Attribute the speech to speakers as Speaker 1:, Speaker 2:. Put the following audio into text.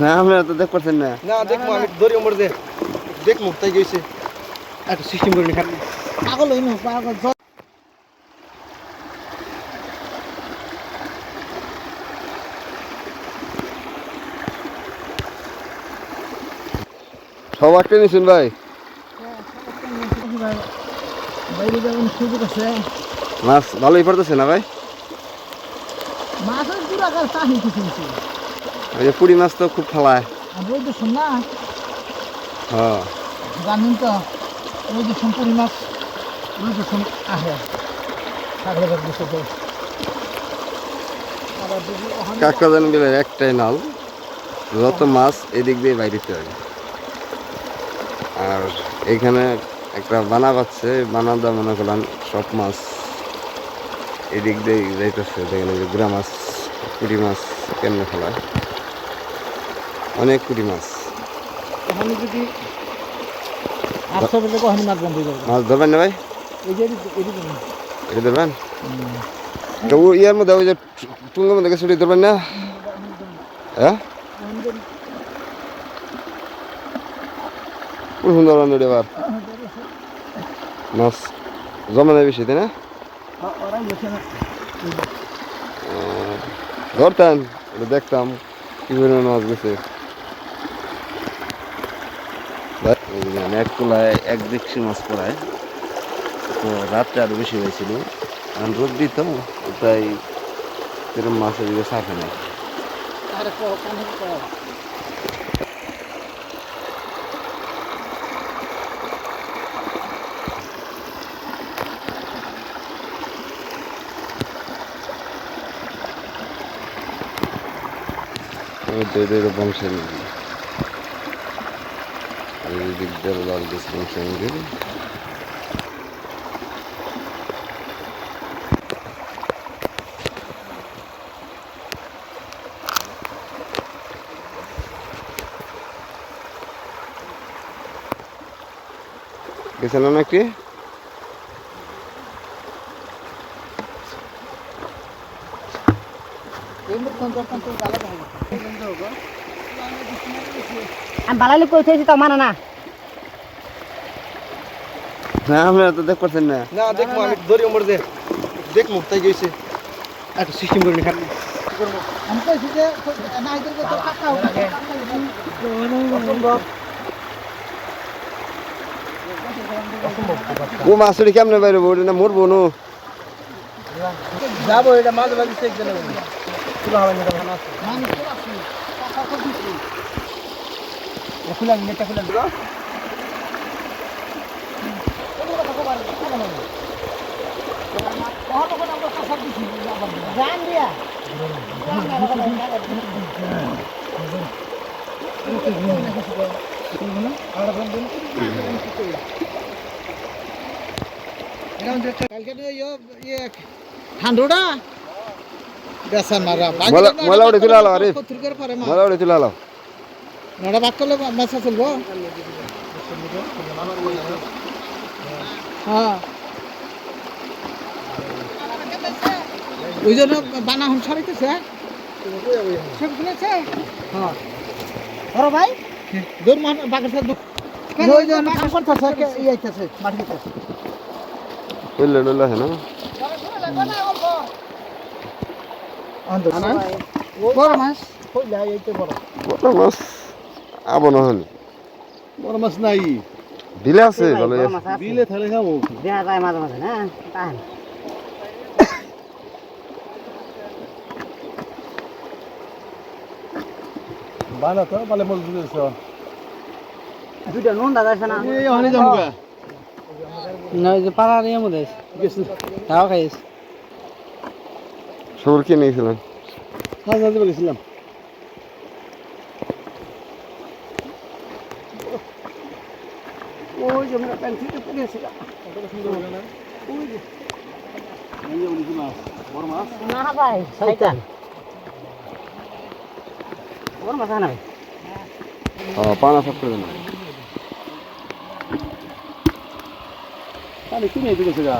Speaker 1: না আপনারা তো দেখ পাচ্ছেন না।
Speaker 2: না দেখব আমি ধরি ওমর দে দেখব তাই গেছে? একটা সিস্টেম করে নি খালি
Speaker 3: পাগল হইন পাগল জ-
Speaker 1: সব আটকে নিছেন ভাই?
Speaker 3: বাইরে যাবেন সুযোগ আছে
Speaker 1: মাছ ভালোই পড়তেছে না ভাই?
Speaker 3: মাছের চাহি কিছু কিছু
Speaker 1: ওই যে পুরি মাছ তো খুব ফালায়
Speaker 3: ওই না
Speaker 1: হ্যাঁ।
Speaker 3: জানেন তো ওই পুরি মাছ ওই আহে। তো
Speaker 1: বিলের একটাই নাল যত মাছ এদিক দিয়ে বাইরেতে হয় আর এখানে একটা বানা পাচ্ছে বানাদা মনে করলাম সব মাছ এদিক দিয়ে যাইতেছে। দেখেন এই যে গুড়া মাছ পুরি মাছ কেমনে ফেলায় অনেক পুরি মাছ।
Speaker 3: ওখানে যদি আটশো বেলে ওখানে মাছ বন্ধ হয়ে যাবে।
Speaker 1: মাছ ধরবেন না ভাই?
Speaker 3: এই যে।
Speaker 1: এটা ধরবেন? তো ও ইয়ার মধ্যে ওই যে টুঙ্গের মধ্যে ছুটি ধরবেন না? হ্যাঁ? খুব সুন্দর রান্না এবার মাছ জমে না বেশি তাই না? ধরতাম দেখতাম কি পরিমাণ মাছ গেছে। এক কুলায় এক দেখছি মাছ পড়ায়। তো রাত্রে আরও বেশি হয়েছিল। আর রোদ্রি তো তাই এরকম মাছ এদিকে সাফে না বংশের নদী এই দিক দিয়ে লাল দেশ বংশের নদী গেছিলাম না একটি
Speaker 3: এই মুখ কোন দোকান তো গালা দেয় না।
Speaker 4: আমি বালালি কই থইছি তো মানে না
Speaker 1: না আপনারা তো দেখ পাচ্ছেন না।
Speaker 2: না দেখব আমি ধরি ওমর দে দেখব তাই গেছে? একটা সিস্টেম করে নি খালি
Speaker 3: আমি কইছি যে না এদেরকে তো কাকা হবে।
Speaker 1: ও মাছটি কেমনে বাইরে ওটা না মরবো নো?
Speaker 2: যাব এটা
Speaker 3: তো দিছি
Speaker 2: খুলা নেটা খুলা দিবা
Speaker 3: জান দিয়া কালকে তো ইয়ে ইয়ে ঠান্ডুটা বেসা মারা
Speaker 1: মলা- মলা উড়ে তুলে আলো, আরিফ।
Speaker 3: সত্তর করে পারে মা
Speaker 1: মজা আলো
Speaker 3: নটা বাক চলবো হ্যাঁ। ওই জন্য বানা হন সরাইতেছে সব হ্যাঁ। বড় ভাই দূর মান বাগের সাথে ওই জন্য কাম করতেছে কে- ইয়ে মাটি দিতেছে।
Speaker 1: বুঝলে ডুলে আছে না
Speaker 3: বড় মাছ। কইলা এইতে বড়।
Speaker 1: বড় মাছ আবো না
Speaker 2: বড় মাছ নাই।
Speaker 1: বিলে আছে ভালো
Speaker 2: বিলে থালে খাব।
Speaker 4: দেয়া যায় মাঝে মাঝে না? তাহলে
Speaker 2: বানা তো পালে মল দিতেছ
Speaker 4: দুইটা নুন দাদা আছে না।
Speaker 2: এই হানি যাব গা।
Speaker 3: না যে পাড়ার ইয়ে মধ্যে
Speaker 2: গেছে।
Speaker 3: তাও খাইস
Speaker 1: সবর কি নিয়েছিলেন
Speaker 2: হাজ হাজ বলেছিলাম
Speaker 3: ওই যে আমরা প্যান্ট থেকে পড়েছিল
Speaker 2: বড় মাছ
Speaker 4: না ভাই শয়তান। বড় মাথা না ভাই
Speaker 1: পানা সব করে দেন।
Speaker 2: তাহলে কি নিয়ে দিয়েছে গা?